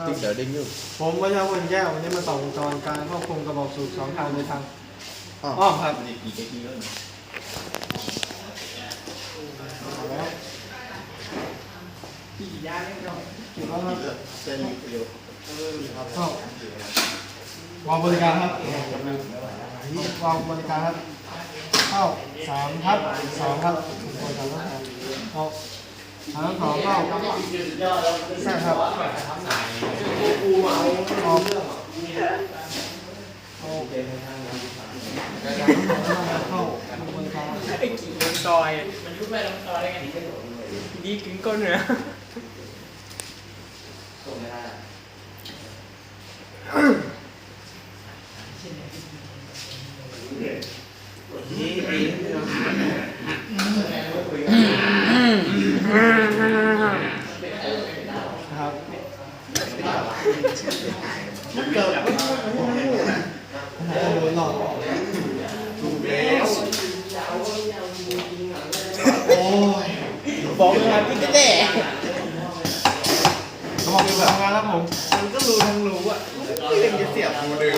ครับติ๊กเดี๋ยวเด้งยุ่งผมวัชรพลแก้ววันนี้มาต่อวงจรการควบคุมกระบอกสูบสองทางโดยทางอ้ออ้อมครับนี่กี่เทคนิคแล้วเอาแล้วกี่ยาเล็กน้อยกี่แล้วครับเส้นเดียวเข้าวางบริการครับวางบริการครับเข้าสามทับสองครับบริการครับออกทางสองเข้าแซ่ครับออกออกเข้าบริการ ไอ้กี่มันซอยอะมันยุบไปแล้วมันซอยได้ไงดีกึ่งก้นเหรอครับ เกิดไม่ไม่ไม่ไม่นะ โอ้โหหลอดถูกแล้วโอ้ยบอกเลยว่าพี่ก็แน่กระบอกสูบทำงานแล้วผม มันก็รู้ทั้งรู้อะไม่ยังจะเสียบกูเลย